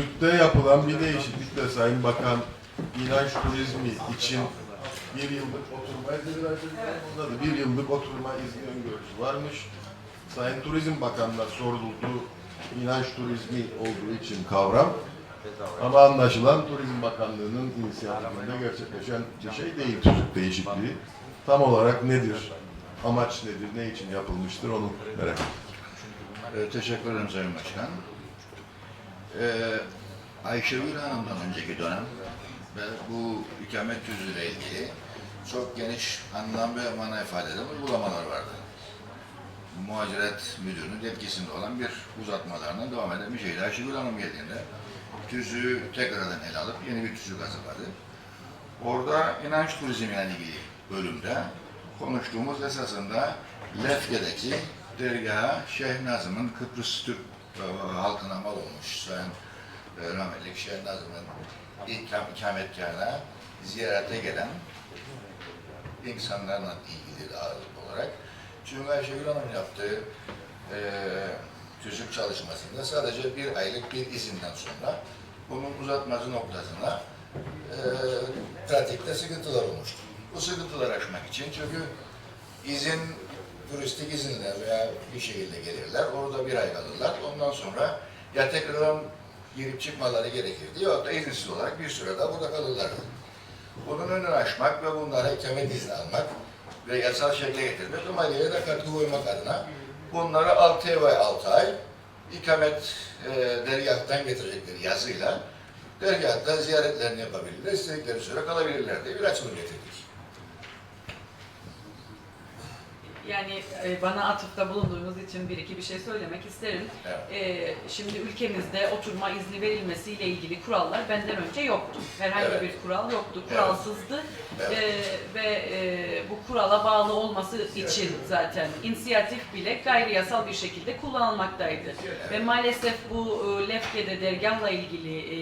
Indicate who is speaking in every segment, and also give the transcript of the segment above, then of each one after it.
Speaker 1: tüzükte yapılan bir değişiklikle Sayın Bakan inanç turizmi için bir yıllık oturma izni da bir yıllık oturma izni öngörüsü varmış. Sayın Turizm Bakanı'na soruldu. İnanç turizmi olduğu için kavram. Ama anlaşılan Turizm Bakanlığı'nın inisiyatifinde gerçekleşen bir şey değil tüzük değişikliği. Tam olarak nedir? Amaç nedir? Ne için yapılmıştır? Onu merak ediyorum.
Speaker 2: Ee, teşekkür ederim Sayın Başkan. Ee, Ayşegül Hanım'dan önceki dönem ve bu ikamet tüzüğüyle ilgili çok geniş anlam ve mana ifade eden uygulamalar vardı. Muhaciret Müdürü'nün yetkisinde olan bir uzatmalarından devam eden bir şeydi. Ayşegül Hanım geldiğinde tüzüğü tekrardan ele alıp yeni bir tüzük hazırladı. Orada inanç turizmiyle ilgili bölümde konuştuğumuz esasında Lefke'deki dergaha Şeyh Nazım'ın Kıbrıs Türk halkına mal olmuş Sayın e, rahmetli Şeyh Nazım'ın ikram, ikametgahına ziyarete gelen insanlarla ilgili ağırlık olarak. Çünkü Ayşegül Hanım yaptığı e, tüzük çalışmasında sadece bir aylık bir izinden sonra bunun uzatması noktasında e, pratikte sıkıntılar olmuştu. Bu sıkıntıları aşmak için çünkü izin, turistik izinle veya bir şekilde gelirler, orada bir ay kalırlar. Ondan sonra ya tekrardan girip çıkmaları gerekirdi ya da izinsiz olarak bir süre daha burada kalırlardı. Bunun önünü açmak ve bunlara ikamet izni almak ve yasal şekle getirmek ve maliyeye de katkı koymak adına bunlara 6 ay ve 6 ay ikamet e, dergahtan getirecekleri yazıyla dergahta ziyaretlerini yapabilirler, istedikleri süre kalabilirler diye bir açılım getirdik.
Speaker 3: Yani e, bana atıfta bulunduğunuz için bir iki bir şey söylemek isterim.
Speaker 2: Evet.
Speaker 3: E, şimdi ülkemizde oturma izni verilmesiyle ilgili kurallar benden önce yoktu. Herhangi
Speaker 2: Evet.
Speaker 3: bir kural yoktu,
Speaker 2: Evet.
Speaker 3: kuralsızdı.
Speaker 2: Evet.
Speaker 3: E, ve e, bu kurala bağlı olması için zaten inisiyatif bile gayri yasal bir şekilde kullanılmaktaydı. Ve maalesef bu e, Lefke'de dergahla ilgili e,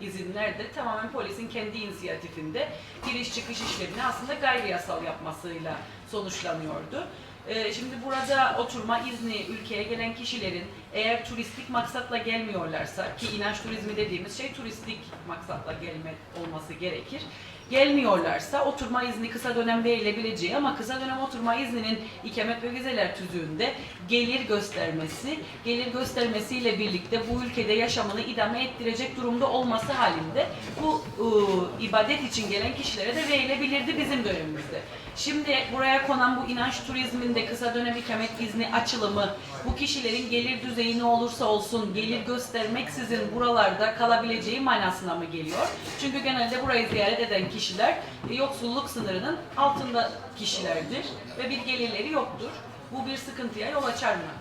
Speaker 3: izinler de tamamen polisin kendi inisiyatifinde giriş çıkış işlemini aslında gayri yasal yapmasıyla sonuçlanıyordu. Ee, Şimdi burada oturma izni ülkeye gelen kişilerin eğer turistik maksatla gelmiyorlarsa ki inanç turizmi dediğimiz şey turistik maksatla gelme olması gerekir. Gelmiyorlarsa oturma izni kısa dönem verilebileceği ama kısa dönem oturma izninin ikamet ve vizeler tüzüğünde gelir göstermesi, gelir göstermesiyle birlikte bu ülkede yaşamını idame ettirecek durumda olması halinde bu ıı, ibadet için gelen kişilere de verilebilirdi bizim dönemimizde. Şimdi buraya konan bu inanç turizminde kısa dönem ikamet izni açılımı bu kişilerin gelir düzeyi ne olursa olsun gelir göstermeksizin buralarda kalabileceği manasına mı geliyor? Çünkü genelde burayı ziyaret eden kişiler e, yoksulluk sınırının altında kişilerdir ve bir gelirleri yoktur. Bu bir sıkıntıya yol açar mı?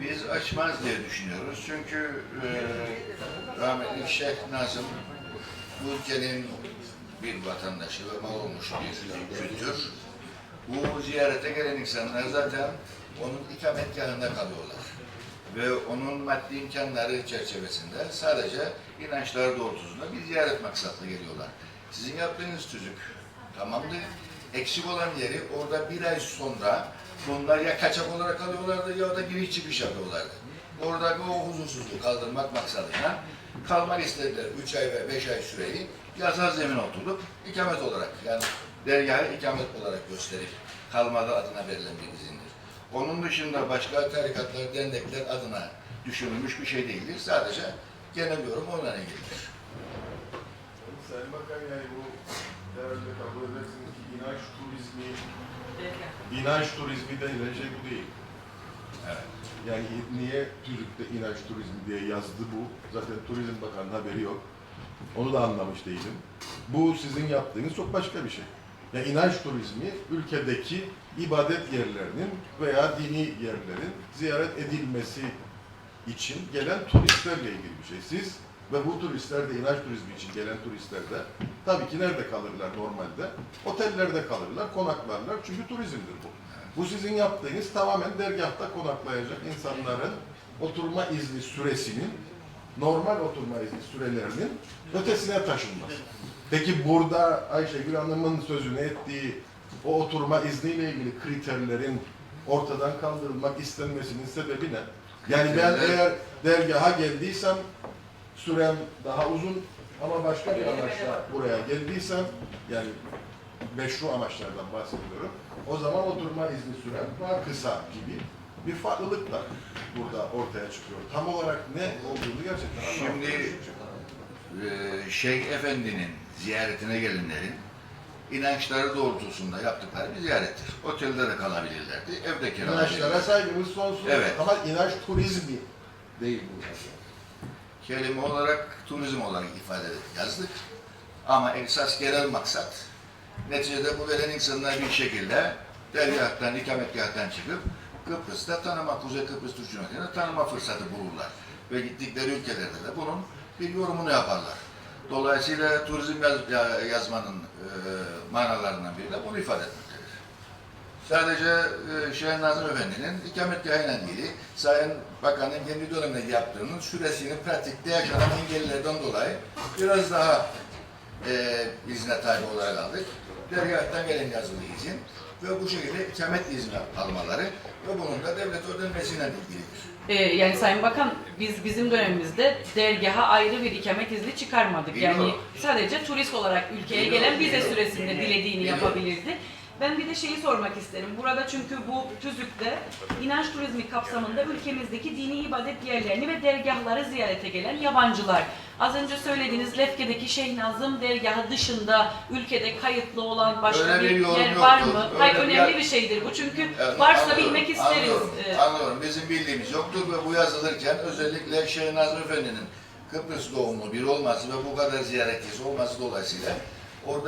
Speaker 2: Biz açmaz diye düşünüyoruz. Çünkü e, rahmetli Şeyh Nazım bu ülkenin bir vatandaşı ve mal olmuş bir kültür. Bu ziyarete gelen insanlar zaten onun ikametgahında kalıyorlar. Ve onun maddi imkanları çerçevesinde sadece inançları doğrultusunda bir ziyaret maksatlı geliyorlar. Sizin yaptığınız tüzük tamamdı. Eksik olan yeri orada bir ay sonra bunlar ya kaçak olarak alıyorlardı ya da giriş çıkış yapıyorlardı. Oradaki o huzursuzluğu kaldırmak maksadıyla kalmak istediler 3 ay ve 5 ay süreyi yasal zemin oturup ikamet olarak yani dergahı ikamet olarak gösterip kalmadı adına verilen bir izindir. Onun dışında başka tarikatlar, dernekler adına düşünülmüş bir şey değildir. Sadece genel yorum onlara ilgilidir.
Speaker 1: Sayın Bakan yani bu herhalde kabul edersiniz ki inanç turizmi, inanç turizmi denilen şey bu değil.
Speaker 2: Evet.
Speaker 1: Yani niye tüzükte inanç turizmi diye yazdı bu? Zaten Turizm Bakanı'nın haberi yok. Onu da anlamış değilim. Bu sizin yaptığınız çok başka bir şey. Yani inanç turizmi ülkedeki ibadet yerlerinin veya dini yerlerin ziyaret edilmesi için gelen turistlerle ilgili bir şey. Siz ve bu turistler de inanç turizmi için gelen turistler de tabii ki nerede kalırlar normalde? Otellerde kalırlar, konaklarlar çünkü turizmdir bu. Bu sizin yaptığınız tamamen dergahta konaklayacak insanların oturma izni süresinin normal oturma izni sürelerinin ötesine taşınması. Peki burada Ayşegül Hanım'ın sözünü ettiği o oturma izniyle ilgili kriterlerin ortadan kaldırılmak istenmesinin sebebi ne? Yani ben eğer dergaha geldiysem sürem daha uzun ama başka bir amaçla buraya geldiysem yani meşru amaçlardan bahsediyorum. O zaman oturma izni süren daha kısa gibi bir farklılık da burada ortaya çıkıyor. Tam olarak ne olduğunu gerçekten
Speaker 2: Şimdi-. Ee, Şeyh Efendi'nin ziyaretine gelenlerin inançları doğrultusunda yaptıkları bir ziyarettir. Otelde de kalabilirlerdi, evde
Speaker 1: İnançlara
Speaker 2: kiralayabilirlerdi.
Speaker 1: saygımız sonsuz
Speaker 2: Evet.
Speaker 1: ama inanç turizmi değil bu.
Speaker 2: Kelime olarak, turizm olarak ifade yazdık. Ama esas genel maksat, neticede bu gelen insanlar bir şekilde dergahtan, ikametgahtan çıkıp Kıbrıs'ta tanıma, Kuzey Kıbrıs Türk Cumhuriyeti'ni tanıma fırsatı bulurlar. Ve gittikleri ülkelerde de bunun bir yorumunu yaparlar. Dolayısıyla turizm yaz- ya- yazmanın e, manalarından biri de bunu ifade etmektedir. Sadece e, Şeyh Nazım Efendi'nin ikametgahıyla ilgili Sayın Bakan'ın kendi döneminde yaptığının süresini pratikte yaşanan engellerden dolayı biraz daha e, izne tabi olarak aldık. Dergahtan gelen yazılı izin ve bu şekilde ikamet izni almaları ve bunun da devlet ödenmesiyle ilgilidir.
Speaker 3: Ee, yani Sayın Bakan biz bizim dönemimizde dergaha ayrı bir ikamet izni çıkarmadık. Yani
Speaker 2: Biliyorum.
Speaker 3: sadece turist olarak ülkeye
Speaker 2: Biliyorum,
Speaker 3: gelen vize
Speaker 2: biliyorum.
Speaker 3: süresinde dilediğini yapabilirdi. Ben bir de şeyi sormak isterim. Burada çünkü bu tüzükte inanç turizmi kapsamında ülkemizdeki dini ibadet yerlerini ve dergahları ziyarete gelen yabancılar. Az önce söylediğiniz Lefke'deki Şeyh Nazım dergahı dışında ülkede kayıtlı olan başka
Speaker 2: Öyle bir
Speaker 3: bir
Speaker 2: yorum
Speaker 3: yer var
Speaker 2: yoktur.
Speaker 3: mı?
Speaker 2: Öyle
Speaker 3: Hayır
Speaker 2: bir
Speaker 3: önemli
Speaker 2: yer-
Speaker 3: bir şeydir bu çünkü
Speaker 2: Evet,
Speaker 3: varsa
Speaker 2: anlıyorum,
Speaker 3: bilmek isteriz.
Speaker 2: Anlıyorum,
Speaker 3: Ee,
Speaker 2: anlıyorum. Bizim bildiğimiz yoktur ve bu yazılırken özellikle Şeyh Nazım Efendi'nin Kıbrıs doğumlu biri olması ve bu kadar ziyaretçisi olması dolayısıyla orada